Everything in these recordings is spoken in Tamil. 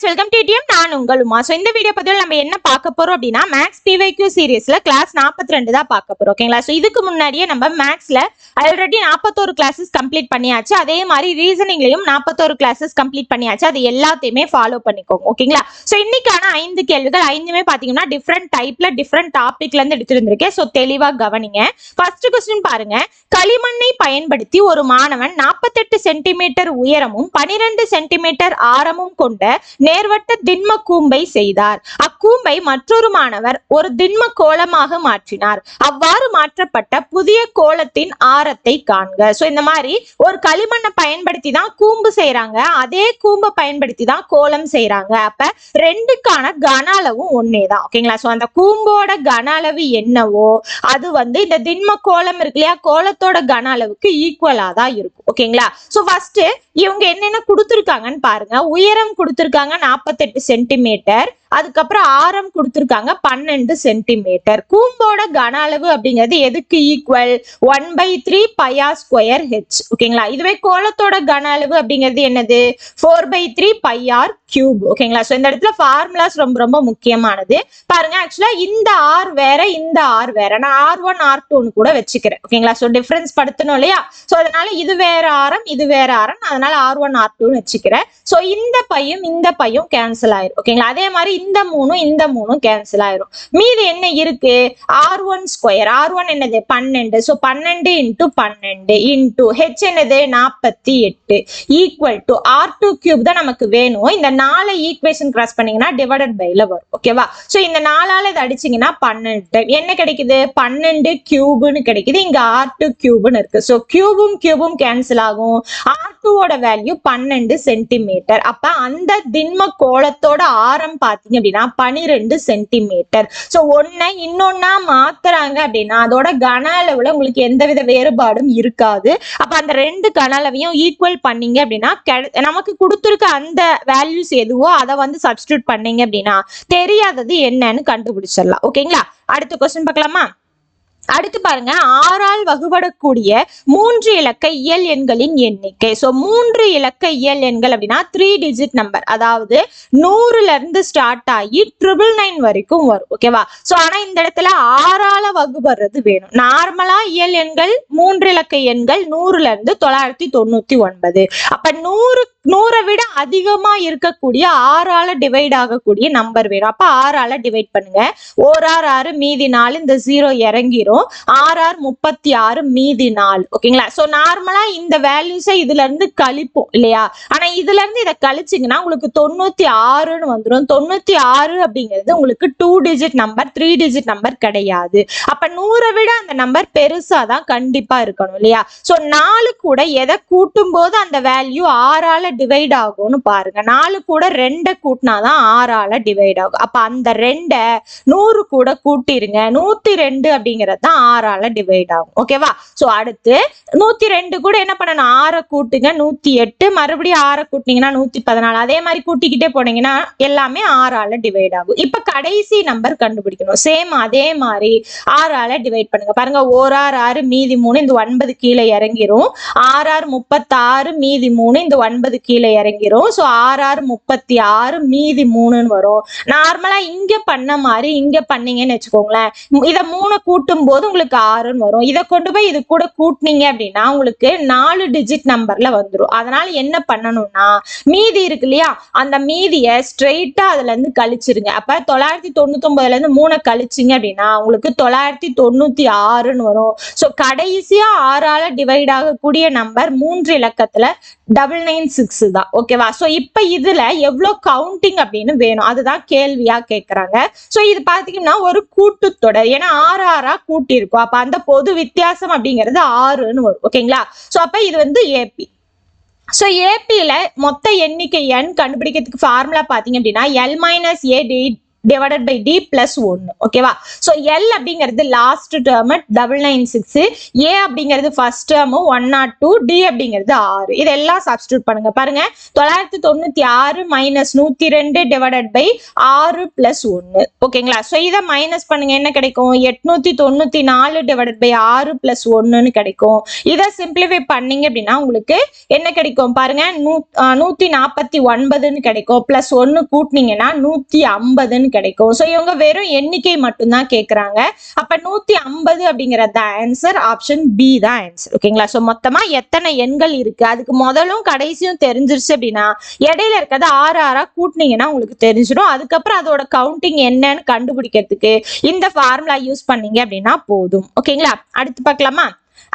ஃப்ரெண்ட்ஸ் வெல்கம் டு டிஎம் நான் உங்கள் உமா ஸோ இந்த வீடியோ பதிவில் நம்ம என்ன பார்க்க போறோம் அப்படின்னா மேக்ஸ் பிவைக்யூ சீரியஸில் கிளாஸ் 42 ரெண்டு தான் பார்க்க போகிறோம் ஓகேங்களா ஸோ இதுக்கு முன்னாடியே நம்ம மேக்ஸ்ல ஆல்ரெடி நாற்பத்தோரு கிளாஸஸ் கம்ப்ளீட் பண்ணியாச்சு. அதே மாதிரி ரீசனிங்லயும் நாற்பத்தோரு கிளாஸஸ் கம்ப்ளீட் பண்ணியாச்சு. அது எல்லாத்தையுமே ஃபாலோ பண்ணிக்கோங்க ஓகேங்களா ஸோ இன்னைக்கான ஐந்து கேள்விகள் ஐந்துமே பார்த்தீங்கன்னா டிஃப்ரெண்ட் டைப்ல டிஃப்ரெண்ட் டாபிக்ல இருந்து ஸோ தெளிவா கவனிங்க. ஃபர்ஸ்ட் கொஸ்டின் பாருங்க. களிமண்ணை பயன்படுத்தி ஒரு மாணவன் 48 சென்டிமீட்டர் உயரமும் 12 சென்டிமீட்டர் ஆரமும் கொண்ட நேர்வட்ட திண்ம கூம்பை செய்தார். அக்கூம்பை மற்றொரு மாணவர் ஒரு திண்ம கோலமாக மாற்றினார். அவ்வாறு மாற்றப்பட்ட புதிய கோலத்தின் ஆரத்தை காண்க. சோ இந்த மாதிரி ஒரு களிமண்ணை பயன்படுத்தி தான் கூம்பு செய்யறாங்க அதே கூம்பை பயன்படுத்தி தான் கோலம் செய்யறாங்க அப்ப ரெண்டுக்கான கன அளவும் ஒன்னே தான் ஓகேங்களா சோ அந்த கூம்போட கன அளவு என்னவோ அது வந்து இந்த திண்ம கோலம் இருக்கு இல்லையா? கோலத்தோட கன அளவுக்கு ஈக்குவலா தான் இருக்கும். ஓகேங்களா சோ ஃபர்ஸ்ட் இவங்க என்னென்ன கொடுத்துருக்காங்கன்னு பாருங்க. உயரம் கொடுத்துருக்காங்க நாற்பத்தெட்டு சென்டிமீட்டர் அதுக்கப்புறம் ஆரம் கொடுத்துருக்காங்க பன்னெண்டு சென்டிமீட்டர் கூம்போட கன அளவு அப்படிங்கிறது எதுக்கு equal one by three pi r square h ஓகேங்களா இதுவே கோலத்தோட கன அளவு அப்படிங்கிறது என்னது? Four by three pi r cube ஓகேங்களா ஸோ இந்த இடத்துல ஃபார்முலாஸ் ரொம்ப ரொம்ப முக்கியமானது. பாருங்க ஆக்சுவலா இந்த ஆர் வேற இந்த ஆர் வேற. நான் ஆர் ஒன் ஆர் டூன்னு கூட வச்சுக்கிறேன். ஓகேங்களா ஸோ டிஃபரன்ஸ் படுத்தணும் இல்லையா? ஸோ அதனால இது வேற ஆரம் இது வேற ஆரம். அதனால ஆர் ஒன் ஆர் டூன்னு வச்சுக்கிறேன். ஸோ இந்த பையும் இந்த பையும் கேன்சல் ஆயிரும். ஓகேங்களா அதே மாதிரி இந்த மூணும் இந்த மூணும் கேன்சல் ஆயிரும். மீதி என்ன இருக்கு? R one square r one என்னது? பன்னெண்டு. ஸோ பன்னெண்டு இன்ட்டு பன்னெண்டு இன்ட்டு ஹெச் என்னது? நாற்பத்தி எட்டு. Equal to R two cube தான் நமக்கு வேணும். இந்த நாலு ஈக்குவேஷன் கிராஸ் பண்ணீங்கன்னா டிவைடட் பைல வரும். ஓகேவா ஸோ இந்த நாலால இதை அடிச்சீங்கன்னா பன்னெண்டு. என்ன கிடைக்குது? பன்னெண்டு கியூப்னு கிடைக்குது. இங்க ஆர் டூ கியூப்னு இருக்கு. ஸோ கியூபும் கியூபும் கேன்சல் ஆகும். ஆர் டூவோட வேல்யூ பன்னெண்டு சென்டிமீட்டர் அப்ப அந்த திண்ம கோலத்தோட ஆரம் பாத்தீங்க அப்படின்னா பனிரெண்டு சென்டிமீட்டர் ஸோ ஒன்னை இன்னொன்னா மாத்துறாங்க அப்படின்னா அதோட கன அளவுல உங்களுக்கு எந்தவித வேறுபாடும் இருக்காது. அப்ப அந்த ரெண்டு கன அளவையும் ஈக்குவல் பண்ணீங்க அப்படின்னா நமக்கு கொடுத்துருக்க அந்த வேல்யூஸ் எதுவோ அதை வந்து சப்ஸ்டியூட் பண்ணீங்க அப்படின்னா தெரியாதது என்னன்னு கண்டுபிடிச்சிடலாம். ஓகேங்களா அடுத்த கொஸ்டின் பார்க்கலாமா? அடுத்து பாருங்க ஆறால் வகுபடக்கூடிய மூன்று இலக்க இயல் எண்களின் எண்ணிக்கை. ஸோ மூன்று இலக்க இயல் எண்கள் அப்படின்னா த்ரீ டிஜிட் நம்பர் அதாவது நூறுல இருந்து ஸ்டார்ட் ஆகி ட்ரிபிள் நைன் வரைக்கும் வரும். ஓகேவா ஸோ ஆனா இந்த இடத்துல ஆறால வகுபடுறது வேணும். நார்மலா இயல் எண்கள் மூன்று இலக்க எண்கள் நூறுல இருந்து தொள்ளாயிரத்தி தொண்ணூத்தி ஒன்பது. அப்ப நூறு நூறை விட அதிகமா இருக்கக்கூடிய ஆறால டிவைட் ஆகக்கூடிய நம்பர் வேணும். அப்ப ஆறால டிவைட் பண்ணுங்க. ஓர் ஆறு ஆறு மீதி நாலு இந்த ஜீரோ இறங்கிரும். ஆர் ஆர் முப்பத்தி ஆறு மீதி நாலு. ஓகேங்களா? சோ நார்மலா இந்த வேல்யூஸை இதுல இருந்து கழிப்போம் இல்லையா? ஆனா இதுல இருந்து இதை கழிச்சிங்கன்னா உங்களுக்கு தொண்ணூத்தி ஆறுன்னு வந்துடும் தொண்ணூத்தி ஆறு அப்படிங்கிறது உங்களுக்கு two digit number three digit number கிடையாது. அப்ப நூறை விட அந்த நம்பர் பெருசா தான் கண்டிப்பா இருக்கணும் இல்லையா? சோ நாலு கூட எதை கூட்டும் போது அந்த வேல்யூ ஆறால டிவைட் ஆகும்னு பாருங்க. நாலு கூட ரெண்டை கூட்டினாதான் ஆறால டிவைட் ஆகும். அப்ப அந்த ரெண்டை நூறு கூட கூட்டிருங்க. நூத்தி ரெண்டு அப்படிங்கிறது தான் ஆறால டிவைட் ஆகும். ஓகேவா சோ அடுத்து நூத்தி ரெண்டு கூட என்ன பண்ணணும்? ஆறை கூட்டுங்க. நூத்தி எட்டு மறுபடியும் ஆறை கூட்டினீங்கன்னா நூத்தி பதினாலு. அதே மாதிரி கூட்டிக்கிட்டே போனீங்கன்னா எல்லாமே ஆறால டிவைட் ஆகும். இப்ப கடைசி நம்பர் கண்டுபிடிக்கணும். சேம் அதே மாதிரி ஆறால டிவைட் பண்ணுங்க. பாருங்க ஓர் ஆறு ஆறு மீதி மூணு இந்த ஒன்பது கீழே இறங்கிரும். ஆறு ஆறு முப்பத்தாறு மீதி மூணு மூணு இந்த ஒன்பது கீழே இறங்கிரும். ஸோ ஆறு ஆறு முப்பத்தி ஆறு மீதி மூணுன்னு வரும். நார்மலா இங்க பண்ண மாதிரி இங்க பண்ணீங்கன்னு வச்சுக்கோங்களேன். இதை மூணு கூட்டும் போது உங்களுக்கு ஆறுன்னு வரும். இதை கொண்டு போய் இது கூட கூட்டினீங்க அப்படின்னா உங்களுக்கு நாலு டிஜிட் நம்பர்ல வந்துரும். அதனால என்ன பண்ணணும்னா மீதி இருக்கு இல்லையா? அந்த மீதியை ஸ்ட்ரெயிட்டா அதுல இருந்து கழிச்சிருங்க. அப்ப தொள்ளாயிரத்தி தொண்ணூத்தி ஒன்பதுல இருந்து மூணை கழிச்சிங்க அப்படின்னா உங்களுக்கு தொள்ளாயிரத்தி தொண்ணூத்தி ஆறுன்னு வரும். ஸோ கடைசியா ஆறால டிவைட் ஆகக்கூடிய நம்பர் மூன்று இலக்கத்துல டபுள் நைன் சிக்ஸ் தான். ஓகேவா ஸோ இப்போ இதில் எவ்வளோ கவுண்டிங் அப்படின்னு வேணும்? அதுதான் கேள்வியாக கேட்குறாங்க ஸோ இது பார்த்தீங்கன்னா ஒரு கூட்டுத்தொடர். ஏன்னா ஆறு ஆறாக கூட்டியிருக்கும் அப்போ அந்த பொது வித்தியாசம் அப்படிங்கிறது ஆறுன்னு வரும். ஓகேங்களா ஸோ அப்போ இது வந்து ஏபி ஸோ ஏபியில் மொத்த எண்ணிக்கை எண் கண்டுபிடிக்கிறதுக்கு ஃபார்முலா பார்த்தீங்க அப்படின்னா L minus A D divided by D plus ஒன்னு ஓகேவா ஸோ எல் அப்படிங்கிறது last term double nine six A அப்படிங்கிறது first term one nought two D அப்படிங்கிறது ஆறு. இதெல்லாம் சப்ஸ்டியூட் பண்ணுங்க. பாருங்க. தொள்ளாயிரத்தி தொண்ணூத்தி ஆறு மைனஸ் நூத்தி ரெண்டு டிவைடட் பை ஆறு பிளஸ் ஒன்னு. ஓகேங்களா ஸோ இதை மைனஸ் பண்ணுங்க. என்ன கிடைக்கும்? எட்நூத்தி தொண்ணூத்தி நாலு டிவைடட் பை ஆறு பிளஸ் ஒன்னுன்னு கிடைக்கும். இதை சிம்பிளிஃபை பண்ணீங்க அப்படின்னா உங்களுக்கு என்ன கிடைக்கும்? பாருங்க. நூ நூத்தி நாற்பத்தி ஒன்பதுன்னு கிடைக்கும். பிளஸ் ஒன்னு கூட்டினீங்கன்னா நூத்தி ஐம்பதுன்னு கிடைக்கும். ஸோ இவங்க வெறும் எண்ணிக்கை மட்டும்தான் கேட்குறாங்க அப்ப நூத்தி ஐம்பது அப்படிங்கிறது ஆன்சர் ஆப்ஷன் பி தான் ஆன்சர் ஓகேங்களா ஸோ மொத்தமா எத்தனை எண்கள் இருக்கு? அதுக்கு முதலும் கடைசியும் தெரிஞ்சிருச்சு அப்படின்னா இடையில இருக்கிறது ஆறு ஆறா கூட்டினீங்கன்னா உங்களுக்கு தெரிஞ்சிடும். அதுக்கப்புறம் அதோட கவுண்டிங் என்னன்னு கண்டுபிடிக்கிறதுக்கு இந்த ஃபார்முலா யூஸ் பண்ணீங்க அப்படின்னா போதும். ஓகேங்களா அடுத்து பார்க்கலாமா?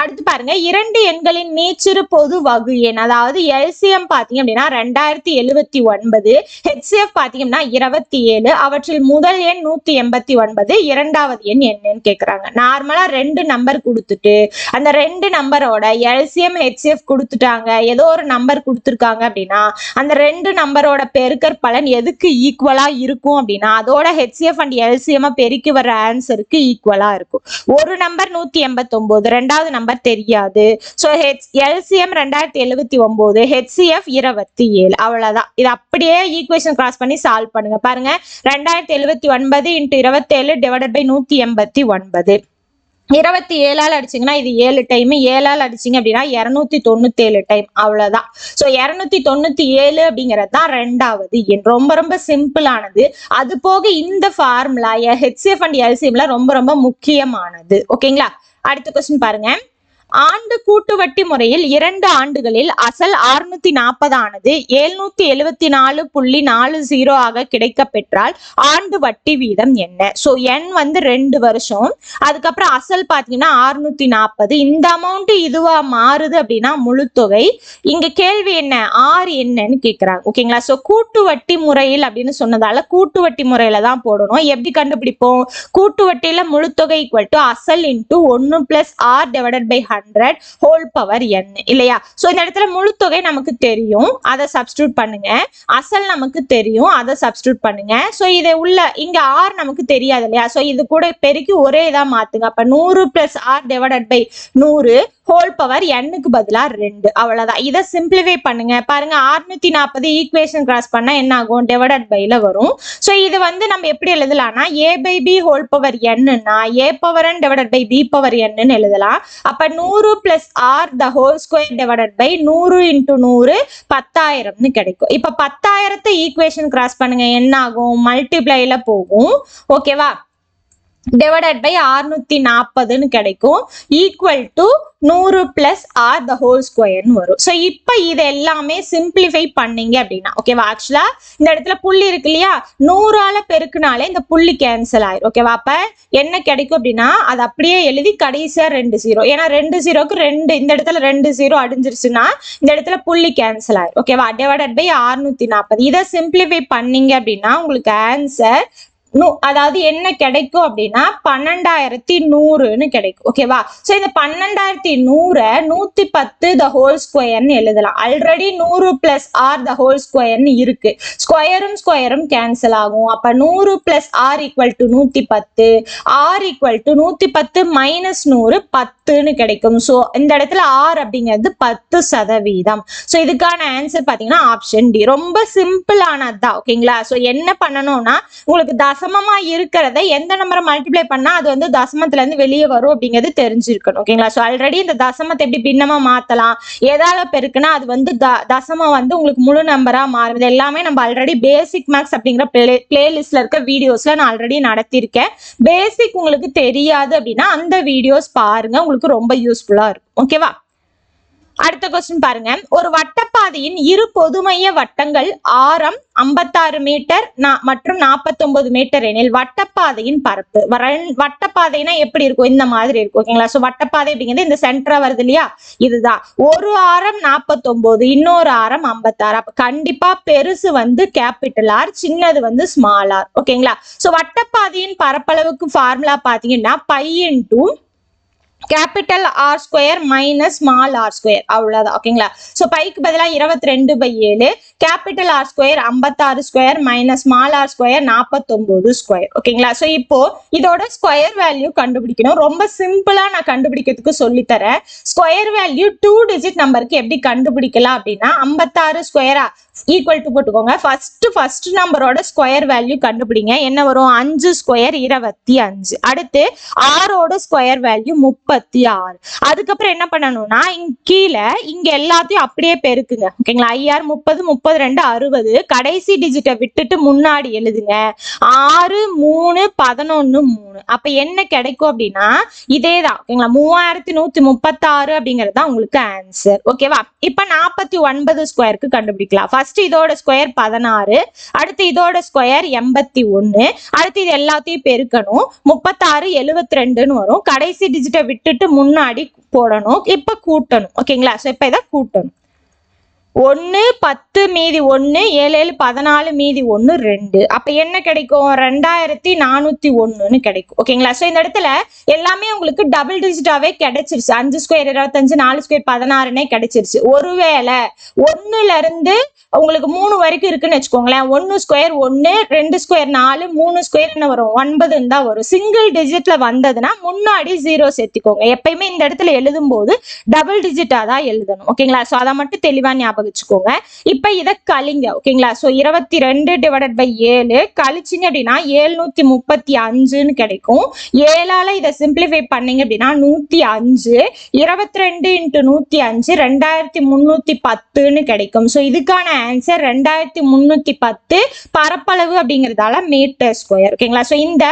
அடுத்து பாருங்க இரண்டு எண்களின் மீச்சிறு பொது வகு எண். அதாவது எல்சிஎம் பாத்தீங்க அப்படின்னா ரெண்டாயிரத்தி எழுவத்தி ஒன்பது ஹெச்சிஎஃப் பாத்தீங்கன்னா இருபத்தி ஏழு அவற்றில் முதல் எண் நூத்தி எண்பத்தி ஒன்பது இரண்டாவது எண் என்னன்னு கேக்குறாங்க. நார்மலா ரெண்டு நம்பர் கொடுத்துட்டு அந்த ரெண்டு நம்பரோட எல்சிஎம் ஹெச்சிஎஃப் கொடுத்துட்டாங்க. ஏதோ ஒரு நம்பர் கொடுத்துருக்காங்க அப்படின்னா அந்த ரெண்டு நம்பரோட பெருக்கற் பலன் எதுக்கு ஈக்குவலா இருக்கும் அப்படின்னா அதோட ஹெச்சிஎஃப் அண்ட் எல்சிஎம் பெருக்கி வர ஆன்சருக்கு ஈக்குவலா இருக்கும். ஒரு நம்பர் நூத்தி எண்பத்தி ஒன்பது ரெண்டாவது நம்பர் தெரியாது. ஸோ ஹெச் எல்சிஎம் ரெண்டாயிரத்தி எழுவத்தி ஒன்பது ஹெச்சிஎஃப் இருபத்தி ஏழு. அவ்வளவுதான். இது அப்படியே ஈக்குவேஷன் கிராஸ் பண்ணி சால்வ் பண்ணுங்க. பாருங்க. ரெண்டாயிரத்தி எழுவத்தி ஒன்பது இன்ட்டு இருபத்தேழு டிவைடட் பை நூத்தி எண்பத்தி ஒன்பது. இருபத்தி ஏழால் அடிச்சிங்கன்னா இது ஏழு டைம் ஏழால் அடிச்சிங்க அப்படின்னா இரநூத்தி தொண்ணூத்தேழு டைம் அவ்வளவுதான். ஸோ இரநூத்தி தொண்ணூத்தி ஏழு அப்படிங்கிறது தான் ரெண்டாவது எண். ரொம்ப ரொம்ப சிம்பிளானது அது போக இந்த ஃபார்முலா ஹெச்சிஎஃப் அண்ட் எல்சிஎம்ல ரொம்ப ரொம்ப முக்கியமானது. ஓகேங்களா அடுத்த கொஸ்டின் பாருங்க. ஆண்டு கூட்டு வட்டி முறையில் இரண்டு ஆண்டுகளில் அசல் ஆறுநூத்தி நாற்பது ஆனது எழுநூத்தி எழுவத்தி நாலு புள்ளி நாலு ஜீரோ ஆக கிடைக்க பெற்றால் ஆண்டு வட்டி வீதம் என்ன? ஸோ என் வந்து ரெண்டு வருஷம். அதுக்கப்புறம் அசல் பார்த்தீங்கன்னா அறுநூத்தி நாற்பது இந்த அமௌண்ட் இதுவா மாறுது அப்படின்னா முழுத்தொகை இங்க கேள்வி என்ன? ஆர் என்னன்னு கேட்குறாங்க ஓகேங்களா ஸோ கூட்டு வட்டி முறையில் அப்படின்னு சொன்னதால கூட்டு வட்டி முறையில தான் போடணும். எப்படி கண்டுபிடிப்போம்? கூட்டு வட்டியில முழுத்தொகை ஈக்குவல் டு அசல் இன்ட்டு ஒன்னு plus R divided by hundred whole power N இல்லையா? ஸோ இந்த இடத்துல முழு தொகை நமக்கு தெரியும். அதை சப்ஸ்டியூட் பண்ணுங்க. அசல் நமக்கு தெரியும். அதை சப்ஸ்டியூட் பண்ணுங்க. ஸோ இதை உள்ள இங்க ஆர் நமக்கு தெரியாது இல்லையா? ஸோ இது கூட பெருக்கி ஒரே இதா மாத்துங்க. அப்ப நூறு பிளஸ் ஆர் டிவைடட் பை நூறு ஹோல் பவர் எண்ணுக்கு பதிலா ரெண்டு. அவ்வளவுதான். இதை சிம்பிளிஃபை பண்ணுங்க. பாருங்க ஆறுநூத்தி நாற்பது ஈக்குவேஷன் கிராஸ் பண்ணா என்ன ஆகும்? டிவைடட் பைல வரும். ஸோ இது வந்து நம்ம எப்படி எழுதலாம்னா A by B whole power என்னன்னா A power N divided by B power என்னன்னு எழுதலாம். அப்ப நூறு plus R the whole square divided by நூறு இன்ட்டு நூறு பத்தாயிரம்னு கிடைக்கும். இப்ப பத்தாயிரத்தை ஈக்குவேஷன் கிராஸ் பண்ணுங்க. என்ன ஆகும்? மல்டிப்ளைல போகும். ஓகேவா டிவைடட் பை அறுநூத்தி நாற்பதுன்னு கிடைக்கும். ஈக்குவல் டு நூறு பிளஸ் ஆர் த ஹோல் ஸ்கொயர்னு வரும். ஸோ இப்போ இது எல்லாமே சிம்பிளிஃபை பண்ணீங்க அப்படின்னா ஓகேவா ஆக்சுவலா இந்த இடத்துல புள்ளி இருக்கு இல்லையா? நூறால பெருக்குனாலே இந்த புள்ளி கேன்சல் ஆயிரும். ஓகேவா அப்ப என்ன கிடைக்கும் அப்படின்னா அது அப்படியே எழுதி கடைசியா ரெண்டு ஜீரோ ஏன்னா ரெண்டு ஜீரோக்கு ரெண்டு இந்த இடத்துல ரெண்டு ஜீரோ அடிஞ்சிருச்சுன்னா இந்த இடத்துல புள்ளி கேன்சல் ஆயிரும். ஓகேவா டிவைடட் பை அறுநூத்தி நாற்பது இதை சிம்பிளிஃபை பண்ணீங்க அப்படின்னா உங்களுக்கு ஆன்சர் நூ அதாவது என்ன கிடைக்கும் அப்படின்னா பன்னெண்டாயிரத்தி நூறுன்னு கிடைக்கும். ஓகேவா ஸோ இந்த பன்னெண்டாயிரத்தி நூறை நூத்தி பத்து த ஹோல் ஸ்கொயர்னு எழுதலாம். ஆல்ரெடி நூறு பிளஸ் ஆர் த ஹோல் ஸ்கொயர்னு இருக்கு. ஸ்கொயரும் ஸ்கொயரும் கேன்சல் ஆகும். அப்ப நூறு பிளஸ் ஆர் ஈக்குவல் டு நூத்தி பத்து. ஆர் ஈக்குவல் டு நூத்தி பத்து மைனஸ் நூறு பத்துன்னு கிடைக்கும். ஸோ இந்த இடத்துல ஆர் அப்படிங்கிறது பத்து சதவீதம். ஸோ இதுக்கான ஆன்சர் பார்த்தீங்கன்னா ஆப்ஷன் டி ரொம்ப சிம்பிளானதுதான் ஓகேங்களா ஸோ என்ன பண்ணணும்னா உங்களுக்கு தசமமா இருக்கிறத எந்த நம்பரை மல்டிப்ளை பண்ணா அது வந்து தசமத்துல இருந்து வெளியே வரும் அப்படிங்கிறது தெரிஞ்சிருக்கணும் ஓகேங்களா? ஸோ ஆல்ரெடி இந்த தசமத்தை எப்படி பின்னமா மாத்தலாம் எதால பெருக்குனா அது வந்து த தசமம் வந்து உங்களுக்கு முழு நம்பரா மாறும். இது எல்லாமே நம்ம ஆல்ரெடி பேசிக் மேக்ஸ் அப்படிங்கிற பிளே பிளேலிஸ்ட்ல இருக்க வீடியோஸ்ல நான் ஆல்ரெடி நடத்தியிருக்கேன். பேசிக் உங்களுக்கு தெரியாது அப்படின்னா அந்த வீடியோஸ் பாருங்க உங்களுக்கு ரொம்ப யூஸ்ஃபுல்லா இருக்கும். ஓகேவா அடுத்த கொஸ்டின் பாருங்க. ஒரு வட்டப்பாதையின் இரு பொதுமைய வட்டங்கள் ஆரம் 56 மீட்டர் நா- மற்றும் 49 மீட்டர் எனில் வட்டப்பாதையின் பரப்பு. வட்டப்பாதைனா எப்படி இருக்கும்? இந்த மாதிரி இருக்கும் ஓகேங்களா? ஸோ வட்டப்பாதை அப்படிங்கிறது இந்த சென்டரா வருது இல்லையா? இதுதான். ஒரு ஆரம் 49 இன்னொரு ஆரம் 56 அப்ப கண்டிப்பா பெருசு வந்து கேபிட்டல் ஆர் சின்னது வந்து ஸ்மால் ஆர் ஓகேங்களா? ஸோ வட்டப்பாதையின் பரப்பளவுக்கு ஃபார்முலா பாத்தீங்கன்னா pi into capital R square minus small R square அவ்வளோதான் ஓகேங்களா ஸோ பைக்கு பதிலாக இருபத்தி ரெண்டு பை ஏழு கேபிட்டல் ஆர் ஸ்கொயர் ஐம்பத்தாறு square minus small R square நாற்பத்தொம்போது ஸ்கொயர் ஓகேங்களா ஸோ இப்போ இதோட ஸ்கொயர் வேல்யூ கண்டுபிடிக்கணும். ரொம்ப சிம்பிளா நான் கண்டுபிடிக்கிறதுக்கு சொல்லித்தரேன். ஸ்கொயர் வேல்யூ டூ டிஜிட் நம்பருக்கு எப்படி கண்டுபிடிக்கலாம் அப்படின்னா ஐம்பத்தாறு ஸ்கொயரா ஈக்குவல் டு போட்டுக்கோங்க. ஃபர்ஸ்ட் ஃபர்ஸ்ட் நம்பரோட ஸ்கொயர் வேல்யூ கண்டுபிடிங்க. என்ன வரும்? அஞ்சு ஸ்கொயர் இருபத்தி அஞ்சு. அடுத்து ஆறோட ஸ்கொயர் வேல்யூ முப்பத்தி ஆறு. அதுக்கப்புறம் என்ன பண்ணணும்னா இங்க கீழே இங்க எல்லாத்தையும் அப்படியே பெருக்குங்க. ஓகேங்களா ஐஆர் முப்பது முப்பது ரெண்டு அறுபது. கடைசி டிஜிட்டை விட்டுட்டு முன்னாடி எழுதுங்க. ஆறு மூணு பதினொன்னு மூணு. அப்ப என்ன கிடைக்கும் அப்படின்னா இதே தான் ஓகேங்களா மூவாயிரத்தி நூத்தி முப்பத்தாறு அப்படிங்கிறது தான் உங்களுக்கு ஆன்சர் ஓகேவா இப்ப நாற்பத்தி ஒன்பது ஸ்கொயருக்கு கண்டுபிடிக்கலாம். ஃபர்ஸ்ட் இதோட ஸ்கொயர் பதினாறு அடுத்து இதோட ஸ்கொயர் எண்பத்தி ஒன்று அடுத்து இது எல்லாத்தையும் பெருக்கணும். முப்பத்தாறு எழுவத்தி ரெண்டுன்னு வரும். கடைசி டிஜிட்டை விட்டுட்டு முன்னாடி போடணும். இப்ப கூட்டணும். ஓகேங்களா ஸோ இப்ப இதை கூட்டணும். ஒன்று பத்து மீதி ஒன்று ஏழு ஏழு பதினாலு மீதி ஒன்று ரெண்டு. அப்போ என்ன கிடைக்கும்? ரெண்டாயிரத்தி நானூற்றி ஒன்றுன்னு கிடைக்கும். ஓகேங்களா? ஸோ இந்த இடத்துல எல்லாமே உங்களுக்கு டபுள் டிஜிட்டாவே கிடைச்சிருச்சு. அஞ்சு ஸ்கொயர் இருபத்தஞ்சு நாலு ஸ்கொயர் பதினாறுனே கிடைச்சிருச்சு. ஒருவேளை ஒன்றுலேருந்து உங்களுக்கு மூணு வரைக்கும் இருக்குன்னு வச்சுக்கோங்களேன். ஒன்று ஸ்கொயர் ஒன்று ரெண்டு ஸ்கொயர் நாலு மூணு ஸ்கொயர் என்ன வரும். ஒன்பதுன்னு தான் வரும். சிங்கிள் டிஜிட்டில் வந்ததுன்னா முன்னாடி ஜீரோ சேர்த்துக்கோங்க. எப்பயுமே இந்த இடத்துல எழுதும் போது டபுள் டிஜிட்டா தான் எழுதணும். ஓகேங்களா? ஸோ அதை மட்டும் தெளிவாக ஞாபகம் ஞாபகம் வச்சுக்கோங்க. இப்ப இதை கழிங்க ஓகேங்களா ஸோ இருபத்தி ரெண்டு டிவைடட் பை ஏழு கழிச்சிங்க அப்படின்னா ஏழ்நூத்தி முப்பத்தி அஞ்சுன்னு கிடைக்கும். ஏழால இதை சிம்பிளிஃபை பண்ணீங்க அப்படின்னா நூத்தி அஞ்சு இருபத்தி ரெண்டு இன்ட்டு நூத்தி அஞ்சு ரெண்டாயிரத்தி முன்னூத்தி பத்துன்னு கிடைக்கும். ஸோ இதுக்கான ஆன்சர் ரெண்டாயிரத்தி முன்னூத்தி பத்து பரப்பளவு அப்படிங்கிறதால மீட்டர் ஸ்கொயர் ஓகேங்களா ஸோ இந்த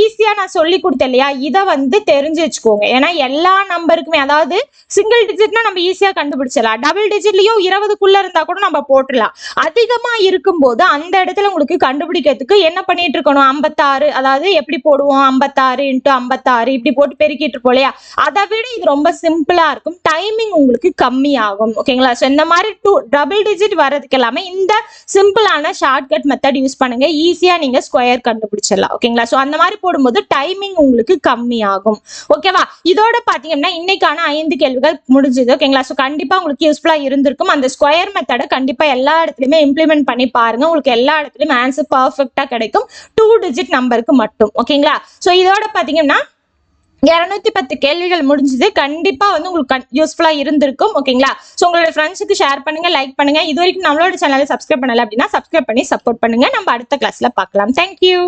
ஈஸியா நான் சொல்லி கொடுத்தேன் இல்லையா? இதை வந்து தெரிஞ்சு வச்சுக்கோங்க. ஏன்னா எல்லா நம்பருக்குமே அதாவது சிங்கிள் டிஜிட்னா நம்ம ஈஸியா கண்டுபிடிச்சிடலாம். டபுள் டிஜிட்லயும் இருபது இருபதுக்குள்ள இருந்தா கூட நம்ம போட்டுடலாம். அதிகமா இருக்கும்போது அந்த இடத்துல உங்களுக்கு கண்டுபிடிக்கிறதுக்கு என்ன பண்ணிட்டு இருக்கணும்? ஐம்பத்தாறு அதாவது எப்படி போடுவோம்? ஐம்பத்தாறு இன்ட்டு ஐம்பத்தாறு இப்படி போட்டு பெருக்கிட்டு இருப்போம் இல்லையா? அதை விட இது ரொம்ப சிம்பிளா இருக்கும். டைமிங் உங்களுக்கு கம்மியாகும். ஓகேங்களா ஸோ இந்த மாதிரி டூ டபுள் டிஜிட் வர்றதுக்கு எல்லாமே இந்த சிம்பிளான ஷார்ட்கட் மெத்தட் யூஸ் பண்ணுங்க. ஈஸியா நீங்க ஸ்கொயர் கண்டுபிடிச்சிடலாம். ஓகேங்களா ஸோ அந்த மாதிரி போடும்போது டைமிங் உங்களுக்கு கம்மியாகும். ஓகேவா இதோட பாத்தீங்கன்னா இன்னைக்கான ஐந்து கேள்விகள் முடிஞ்சது. ஓகேங்களா ஸோ கண்டிப்பா உங்களுக்கு யூஸ்ஃபுல்லா இருந்திருக்கும். அந்த ஸ்கொயர் மெத்தடை கண்டிப்பாக எல்லா இடத்துலையுமே இம்ப்ளிமெண்ட் பண்ணி பாருங்க. உங்களுக்கு எல்லா இடத்துலையுமே ஆன்சர் பர்ஃபெக்டாக கிடைக்கும். டூ டிஜிட் நம்பருக்கு மட்டும். ஓகேங்களா ஸோ இதோட பார்த்தீங்கன்னா இரநூத்தி பத்து கேள்விகள் முடிஞ்சது. கண்டிப்பா வந்து உங்களுக்கு யூஸ்ஃபுல்லா இருந்திருக்கும். ஓகேங்களா ஸோ உங்களோட ஃப்ரெண்ட்ஸுக்கு ஷேர் பண்ணுங்க லைக் பண்ணுங்க. இது வரைக்கும் நம்மளோட சேனலை சப்ஸ்கிரைப் பண்ணல அப்படின்னா சப்ஸ்கிரைப் பண்ணி சப்போர்ட் பண்ணுங்க. நம்ம அடுத்த கிளாஸ்ல பார்க்கலாம். தேங்க்யூ